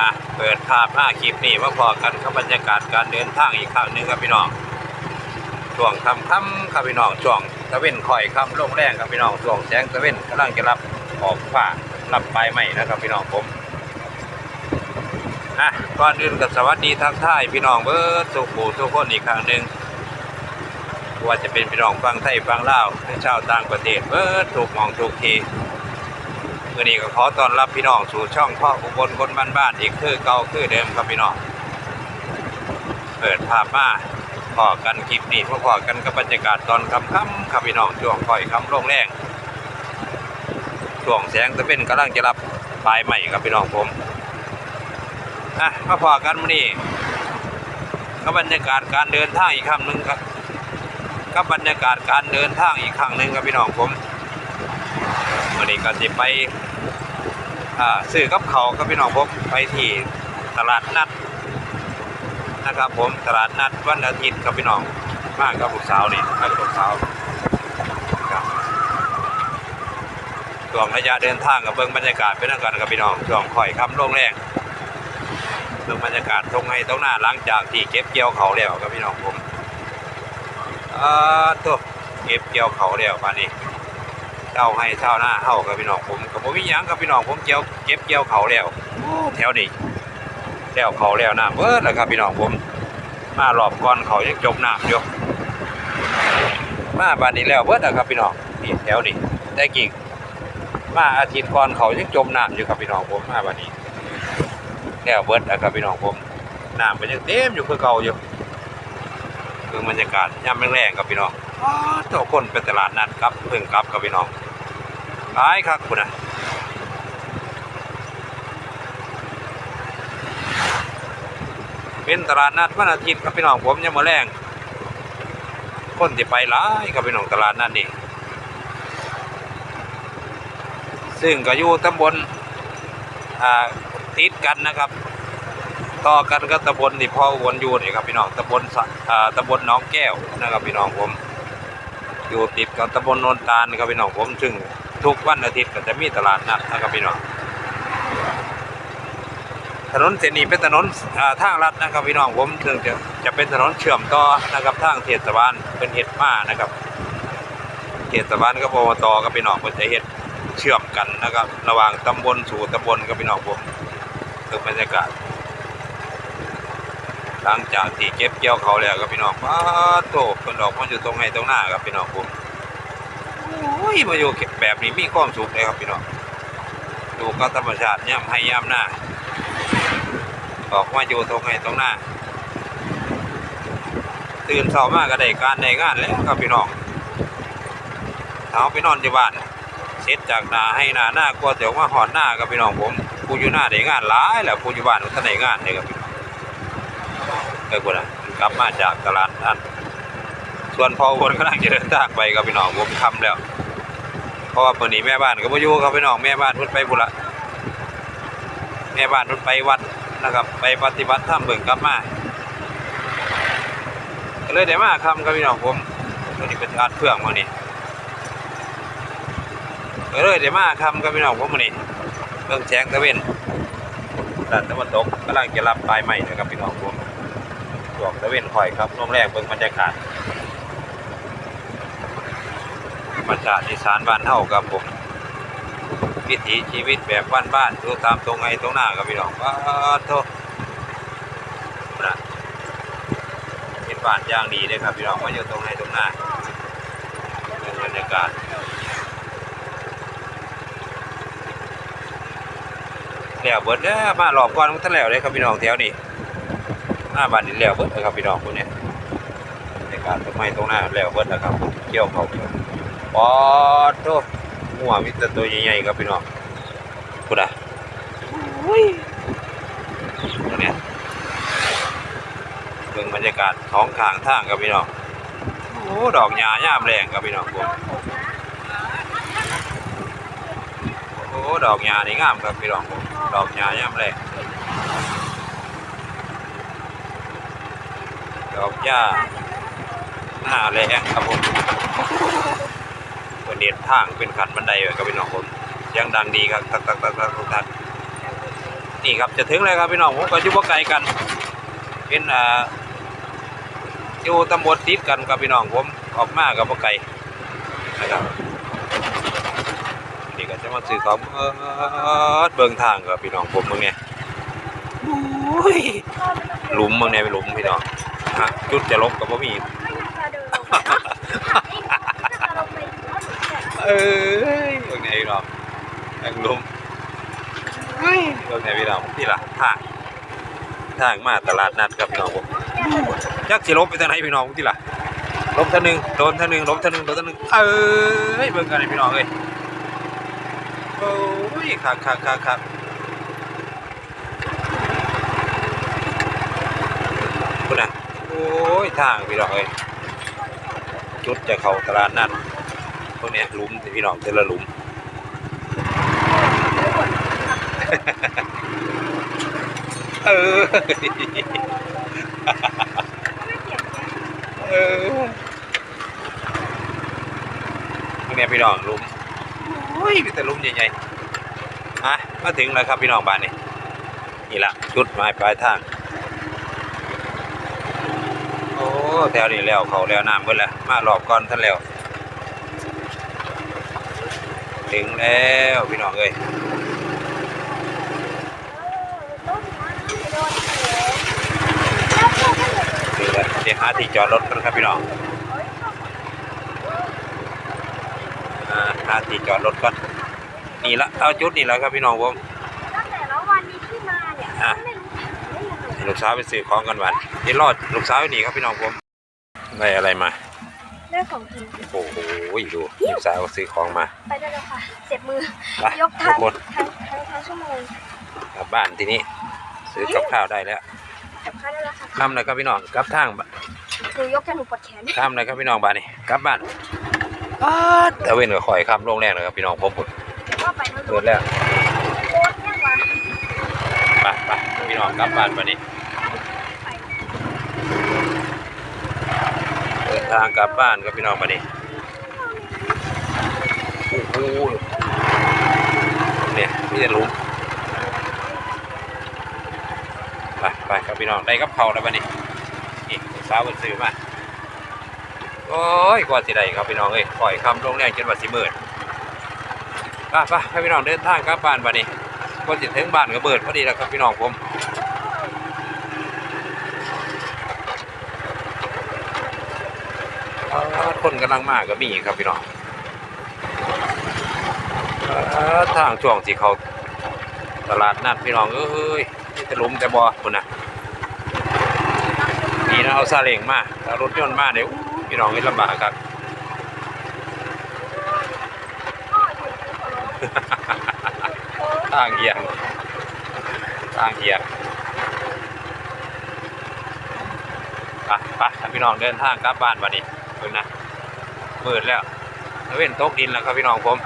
อะเปิดภาพหน้าคลิปนี้มาพอกันกับบรรยากาศการเดินทางอีกครั้งหนึ่งครับพี่น้องช่วงคำค่ำครับพี่น้องช่วงตะเวนคอยค่ำลงแรงครับพี่น้องช่วงแสงตะเวนกำลังจะรับออกฟ้ารับไปใหม่นะครับพี่น้องผมอะก่อนอื่นก็สวัสดีทักทายพี่น้องเบิร์ดสุขูทุกคนอีกครั้งหนึ่งว่าจะเป็นพี่น้องฟังไทยฟังลาวหรือชาวต่างประเทศเบิร์ดถูกมองถูกที วันนี้ก็ขอต้อนรับพี่น้องสู่ช่องพ่ออุบลคนบ้านๆอีกคือเก่าคือเดิมครับพี่น้อง เปิดภาพมาพอกันคลิปนี้พอกันกับบรรยากาศตอนค่ำๆครับพี่น้องช่วงค่อยค่ำลงแรงช่วงแสงตะเป็นกำลังจะรับปลายใหม่ครับพี่น้องผมอะมาพอกันมื้อนี้กับบรรยากาศการเดินทางอีกครั้งหนึ่งครับกับบรรยากาศการเดินทางอีกครั้งหนึ่งครับพี่น้องผม วันนี้ก็จะไปซื้อกับเขากับพี่น้องผมไปที่ตลาดนัดนะครับผมตลาดนัดวันอาทิตย์กับพี่น้องมากกับลูกสาวนี่มากกับลูกสาวครับช่วงระยะเดินทางกับเบิ้งบรรยากาศเป็นทางกันกับพี่น้องช่วงค่อยคำลงแรงเบิ้งบรรยากาศตรงให้ตรงหน้าหลังจากที่เก็บเกี่ยวเขาแล้วกับพี่น้องผมอ่าตัวเก็บเกี่ยวเขาแล้วมานี่ เจ้าให้เจ้าหน้าเฮากับพี่น้องผมกับผมมีหยังกับพี่น้องผมเกี่ยวเก็บเกี่ยวเขาแล้วแถวนี้แล้วเขาแล้วน้ำเบิดแล้วครับพี่น้องผม มารอบก่อนเขายังจมน้ำอยู่มาบานนี้แล้วเบิดแล้วครับพี่น้องนี่แถวนี้แต่กิ่งมาอาทิตย์ก่อนเขายังจมน้ำอยู่ครับพี่น้องผมมาบานนี้แล้วเบิดแล้วครับพี่น้องผมน้ำมันยังเต็มอยู่คือเก่าอยู่คือบรรยากาศยามแรงๆครับพี่น้อง เจ้าคนเป็นตลาดนัดครับเพิ่งกลับกับพี่น้องขายครับคุณนะเป็นตลาดนัดวันอาทิตย์ครับพี่น้องผมยังมาแรงคนที่ไปหลายครับพี่น้องตลาดนัดนี่ซึ่งก็อยู่ตำบลติดกันนะครับ ต่อกันก็ตำบลที่พ่ออุบลอยู่นี่ครับพี่น้องตำบลตำบลน้องแก้วนะครับพี่น้องผม อยู่ติดกับตำบลโนนตาลครับพี่น้องผมซึ่งทุกวันอาทิตย์ก็จะมีตลาดนัดนะครับพี่น้องถนนเส้นนี้เป็นถนนทางลัดนะครับพี่น้องผมซึ่งจะจะเป็นถนนเชื่อมต่อนะครับทางเทศบาลเป็นเฮ็ดมานะครับเทศบาลกับอบตกับพี่น้องเพิ่นจะเฮ็ดเชื่อมกันนะครับ ระหว่างตำบลสู่ตำบลกับพี่น้องผมคือบรรยากาศ ลังจากที่เก็บเกี่ยวเขาแล้วครับพี่น้องป้าโตเพิ่นออกมาอยู่ตรงไหนตรงหน้าครับพี่น้องผมโอ้ยมาอยู่แบบนี้มีความสุขเลยครับพี่น้องดูกับธรรมชาติย่ำให้ย่ำหน้าออกมาอยู่ตรงไหนตรงหน้า ตื่นเช้ามากก็ได้การได้งานแล้วครับพี่น้องเอาไปนอนที่บ้านเสร็จจากนาให้นาหน้ากลัวเดี๋ยวมาหอนหน้ากับพี่น้องผมผู้อยู่หน้าได้งานหลายแหละผู้อยู่บ้านก็ท่านได้งานเลยครับพี่น เออคนน่ะกลับมาจากตลาดนั่นส่วนพอคนกำลังจะเดินทางไปกับพี่น้องผมคำแล้ว เพราะว่าวันนี้แม่บ้านก็มาอยู่ครับพี่น้องแม่บ้านพุ่นไปบุระแม่บ้านพุ่นไปวัดนะครับ ไปปฏิบัติธรรมเบิ่งกลับมาก็เลยได้มาคำกับพี่น้องผมตัวนี้เป็นการเพื่องมานี่ก็เลยได้มาคำกับพี่น้องผมมานี่เบิ่งแสงตะเวนด้านตะวันตกกำลังจะรับปลายใหม่นะครับพี่น้องผม ช่วงตะเวนคอยครับลมแรงเบิ่งบรรยากาศธรรมชาติอีสานบ้านเฮาครับผมวิถีชีวิตแบบบ้านๆดูตามตรงไงตรงหน้าครับพี่น้องว้าโทนะเป็นบ้านย่างดีเลยครับพี่น้องมาอยู่ตรงไหนตรงหน้าเบิ่งบรรยากาศแล้วเบิดเด้อมารอบก่อนมันทันแล้วเลยครับพี่น้องแถวนี้ หน้าบ้านนี่แล้วเบิดนะครับพี่น้องคนเนี้ยในการต้นไม้ตรงหน้าแล้วเบิดนะครับเกี่ยวเขาปอดโตหัวมิตรตัวใหญ่ๆครับพี่น้องคุณอะตัวเนี้ยเบิ่งบรรยากาศท้องข้างทางครับพี่น้องโอ้ดอกหญ้าย่ามแรงครับพี่น้องผมโอ้ดอกหญ้านี่งามครับพี่น้องผมดอกหญ้าย่ามแรง ดอกหญ้าหน้าแรงครับผมตัวเน็ตทางเป็นขันบันไดไว้ครับพี่น้องผมยังดังดีครับตักตักตักตักตักตักนี่นี่ครับจะถึงแล้วครับพี่น้องผมก็อยู่บ่ไกลกัน เป็นอ่าอยู่ตำบลติดกันกับพี่น้องผมออกมากับบ่ไกลนะครับนี่ก็จะมาซื้อของเออเบิ่งทางกับพี่น้องผมมึงเนี่ยโอ้ยหลุมมึงเนี่ยเป็นหลุมพี่น้อง ฮะจุดจะลบกับบ่มีเอ้ยเบิ่งไหนพี่น้องแองลุมเฮ้ยเบิ่งไหนพี่น้องที่ล่ะทางทางมาตลาดนัดครับพี่น้องผมจักสิลบไปทางไหนพี่น้องที่ล่ะลบเท่านึงโดนเท่านึงลบเท่านึงโดนเท่านึงเอ้ยเบิ่งกันเลยพี่น้องเอ้ยโอ้ยคักคักคักคักคุณน่ะโอ้ ยทางพี่น้องเอ้ยจุดจะเข้าตลาดนัดพวกนี้หลุมพี่น้องเทละหลุมเออเออพวกนี้พี่น้องหลุมโอ้ยมีแต่หลุมใหญ่ๆอะมาถึงแล้วครับพี่น้องบ้านนี่นี่ละจุดหมายปลายทาง โอ้ แถวนี้แล้วเขาแล้วน้ำเบิดแล้วมารอบก่อนท่านแล้ว ถึงแล้วพี่น้องเอ้ยถึงแล้วเดี๋ยวหาที่จอดรถกันครับพี่น้องอ่าหาที่จอดรถก่อนนี่ละเอาจุดนี่แหละครับพี่น้องผมตั้งแต่ละวันนี้ที่มาเนี่ยอะไม่รู้ได้ยังไงให้ลูกสาวไปซื้อของกันวันเดี๋ยวรอดลูกสาวหนีครับพี่น้องผม ได้อะไรมา ได้ของกินโอ้โหดูลูกสาวซื้อของมา ไปได้แล้วค่ะเจ็บมือ ไปยกทั้งทุกคนทั้งทั้งทั้งชั่วโมงกลับบ้านทีนี้ ซื้อกับข้าวได้แล้วกับข้าวได้แล้วค่ะข้ามเลยครับพี่น้องกลับทางหนูยกจนหนูปวดแขนข้ามเลยครับพี่น้องบ้านนี่กลับบ้านอ้าดแต่เว้นก็คอยข้ามลงแรงเลยครับพี่น้องผมผมเดี๋ยวว่าไปแล้วเปิดแล้วโอ๊ตเนี่ยว่ะ ไปไปพี่น้องกลับบ้านบ้านนี้ ไป เดิน ทางกลับบ้านครับพี่น้องบ้านนี้โอ้โหเนี่ยมีแต่หลุมไปไปครับพี่น้องได้กับเขาแล้วบ้านนี้นี่สาวคนซื้อมาโอ้ยกว่าสิได้ครับพี่น้องเอ้ยปล่อยคำลงแรงจนว่าสิมืดไปไปให้พี่น้องเดินทางกลับบ้านบ้านนี้ก็จะถึงบ้านก็เบิดพอดีแล้วครับพี่น้องผม เอ่อ คนกำลังมากก็มีครับพี่น้องทางช่วงที่เขาตลาดนัดพี่น้องเอ้ยจะลุมแต่บ่คุณนะนี่นะเอาซาเล้งมาเอารถยนต์มาเดี๋ยวพี่น้องนี่ลำบากครับทางเอียงทางเอียงไปไปพี่น้องเดินทางกลับบ้านวันนี้เพิ่นนะ มืดแล้วเว้นตกดินแล้วครับพี่น้องผม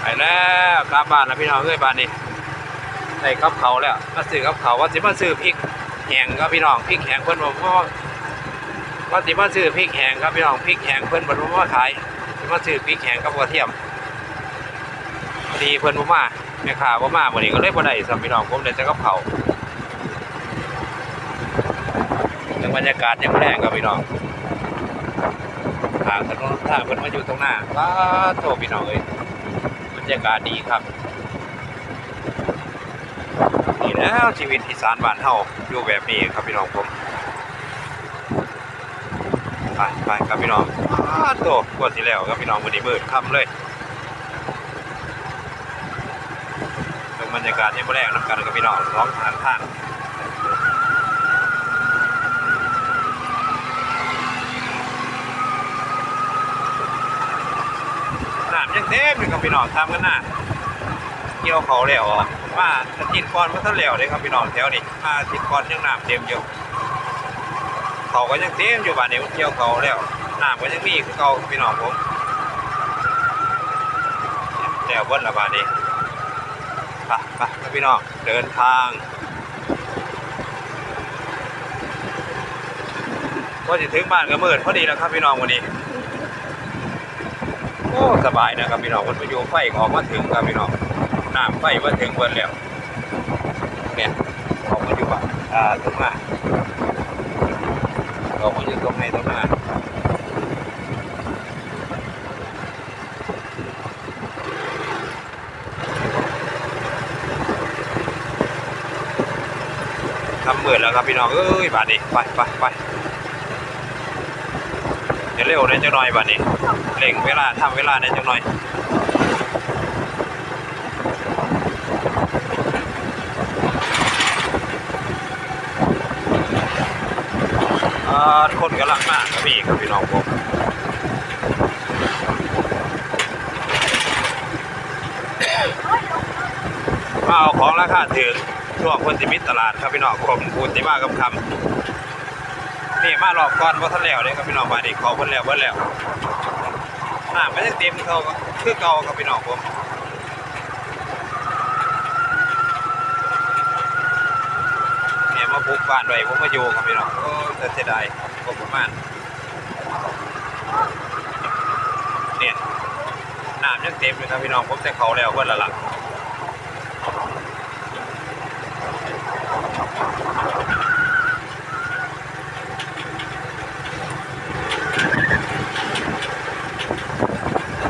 ไปแล้วกลับบ้านแล้วพี่น้องเอ้ยบ้านนี้ได้กับเขาแล้วมาซื้อกับเขาว่าสิมาซื้อพริกแห้งครับพี่น้องพริกแห้งเพิ่นบอกว่าว่าสิมาซื้อพริกแห้งครับพี่น้องพริกแห้งเพิ่นบ่รู้ว่าขายสิมาซื้อพริกแห้งกับกระเทียมพอดีเพิ่นบ่มาแม่ค้าบ่มามื้อนี้ก็เลยบ่ได้สัมพี่น้องผมได้แต่กับเขาวเรื่อง บรรยากาศยังแรงครับพี่น้องทางถนนทางเพิ่นมาอยู่ตรงหน้าว้าโตพี่น้องเอ้ยบรรยากาศดีครับนี่แล้วชีวิตอีสานบ้านเฮาอยู่แบบนี้ครับพี่น้องผมไปไปครับพี่น้องอ้าโตกวดสิแล้วครับพี่น้องวันนี้มืดค่ำเลยบรรยากาศยังแรงน้ำกันครับพี่น้องร้องทานท่าน น้ำยังเต็มอยู่ครับพี่น้องทำกันหน้าเกี่ยวเขาแล้วอะมาอาทิตย์ก่อนมาท่าแล้วเลยครับพี่น้องแถวนี้มาอาทิตย์ก่อนยังน้ำเต็มอยู่เขาก็ยังเต็มอยู่บ้านนี้เกี่ยวเขาแล้วน้ำก็ยังมีคือเก่าพี่น้องผมแล้วเบิ้ลละบ้านนี้ไปไปพี่น้องเดินทางก็จะถึงบ้านก็มืดพอดีแล้วครับพี่น้องวันนี้ โอ้สบายนะครับพี่น้องคนไปอยู่ไฟก็ออกมาถึงครับพี่น้องน้ำไฟมาถึงเบิดแล้วเนี่ยออกมาอยู่บ้านอ่าตรงหน้าออกมาอยู่ตรงไหนตรงหน้าทำเหมืดแล้วครับพี่น้องเอ้ยบาดนี้ไปไปไป เร็วได้จังหน่อยบาดนี้เร่งเวลาทำเวลาได้จังหน่อยคนกำลังมากครับพี่ครับพี่น้องผมมาเอาของราคาถือช่วงคนสิมิตตลาดครับพี่น้องผมพูดที่มากับคำ นี่มารอบก่อนว่าท่านแล้วเลยครับพี่น้องมาดิขอเพิ่นแล้วเพิ่นแล้วน้ำไม่ได้เต็มเขาคือเก่าครับพี่น้องผมเนี่ยมาบุกบ้านไว้ผมมาอยู่ครับพี่น้องโอ้ยแต่เสียดายก็ประมาณเนี่ยน้ำยังเต็มเลยครับพี่น้องผมแต่เขาแล้วเพิ่นละหลัง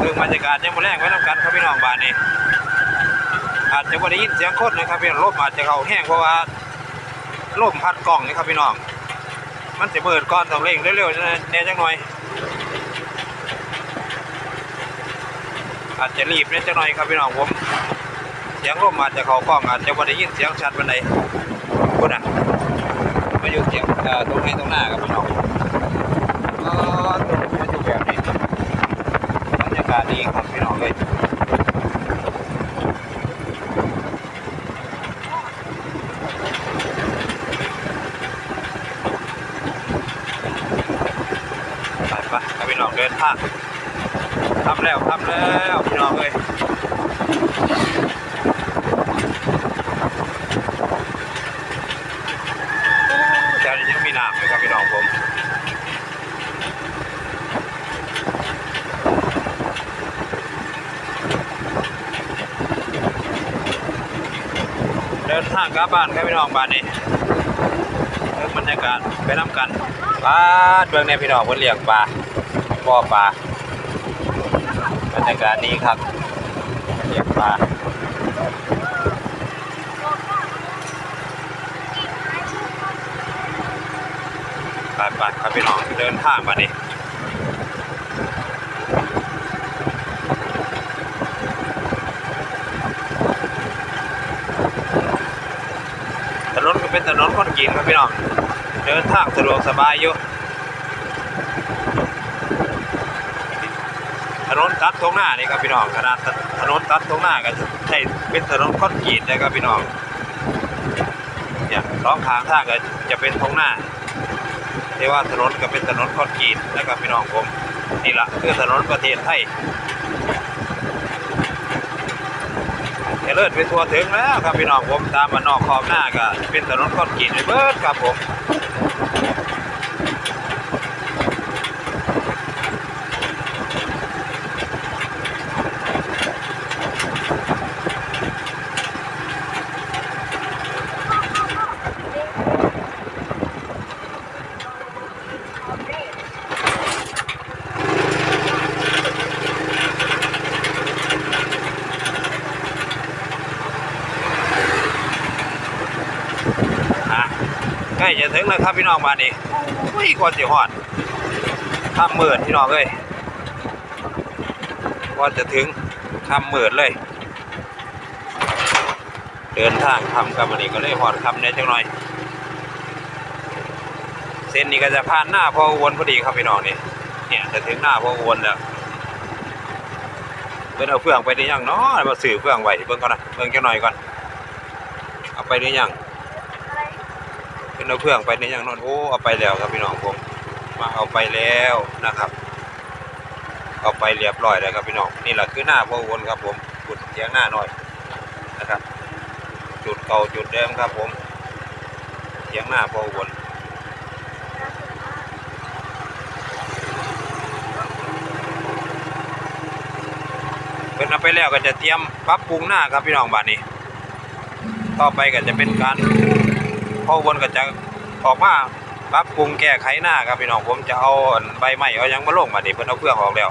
เรื่อง บรรยากาศยังมาแรงไว้ทำกันครับพี่น้องบ้านนี้อาจจะไม่ได้ยินเสียงคนนะครับพี่น้องลมอาจจะเขาแห้งเพราะว่าลมพัดกล้องนี่ครับพี่น้อง มันจะเบิดก้อนต้องเร่งเร็วๆแน่จังหน่อย อาจจะรีบแน่จังหน่อยครับพี่น้องผมเสียงลมอาจจะเขากล้องอาจจะไม่ได้ยินเสียงชัดปานใดคุณอะมาอยู่เสียงเอ่อตรงไหนตรงหน้าครับพี่น้องเออตรงนี้มาอยู่แบบนี้ บรรยา กาศดีครับพี่น้องเลยไปปพี่น้องเดินทางทำแล้วทำแล้วพี่น้องเลยแถวนี้ยังมีน้ำเลยครับพี่น้องผม เดินทาง กลับบ้านครับพี่น้องบ้านนี้เรื่องบรรยากาศไปน้ำกันปลาเบื้องในพี่น้องเพิ่นเลี้ยงปลาบ่อปลาบรรยากาศดีครับเลี้ยงปลาไปไปครับพี่น้องเดินทางมานี่ถ นนก็เป็นถนนคนกินครับพี่น้อง เดินทางสะดวกสบายอยู่ถนนตัดตรงหน้านี่ครับพี่น้องขนาดถนนตัดตรงหน้าก็ใช่เป็นถนนคอนกรีตนะครับพี่น้องเนี่ยสองขางทางก็จะเป็นตรงหน้าที่ว่าถนนก็เป็นถนนคอนกรีตนะครับพี่น้องผมนี่ละคือถนนประเทศไทยเจริญไปทั่วถึงแล้วครับพี่น้องผม ตามมานอกขอบหน้าก็เป็นถนนคอนกรีตเลยเบิดครับผม อะใกล้จะถึงแล้วครับพี่น้องมานี่อุ้ยกว่าจะหอดข้ามมืดพี่น้องเอ้ยกว่าจะถึงข้ามมืดเลย เดินทางทำกับมันนี่ก็เลยหอดคำเนี่ยจังหน่อย เส้นนี้ก็จะผ่านหน้าพออุบลพอดีครับพี่น้องนี่เนี่ยจะถึงหน้าพออุบลแล้วเพิ่นเอาเฟืองไปได้ยังเนาะมาสื่อเฟืองไว้เบิ่งก่อนนะเบิ่งจังหน่อยก่อนเอาไปได้ยัง นเอาเฟืองไปได้ยังเนอนโอ้เอาไปแล้วครับพี่น้องผมมาเอาไปแล้วนะครับ เอาไปเรียบร้อยแล้วครับพี่น้องนี่แหละคือหน้าพออุบลครับผมจุดเสียงหน้าหน่อยนะครับ จุดเก่าจุดเดิมครับผมเสียงหน้าพออุบลเป็นเอาไปแล้วก็จะเตรียมปรับปรุงหน้าครับพี่น้องบ้านนี้ ต่อไปก็จะเป็นการ พอวนก็จะออกมาปรับปรุงแก้ไขหน้าครับพี่น้องผมจะเอาใบไม้เอายังมาลงมาดิเพิ่นเอาเครื่องออกแล้ว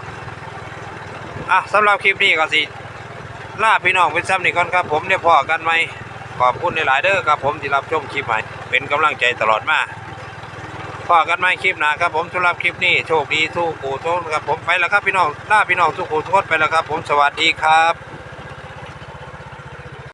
อะสำหรับคลิปนี้ก็สิลาพี่น้องเป็นซ้ำนี่ก่อนครับ ผมเดี๋ยพอกันไหมขอบคุณหลายเด้อครับผมที่รับชมคลิปให้เป็นกำลังใจตลอดมาพอกันไหมคลิปหนาครับผมสำหรับคลิปนี้โชคดีทุกผู้ทุกคครับผมไปแล้วครับพี่น้องลาพี่น้องทุกผู้ทุกคนไปแล้วครับ ผมสวัสดีครับ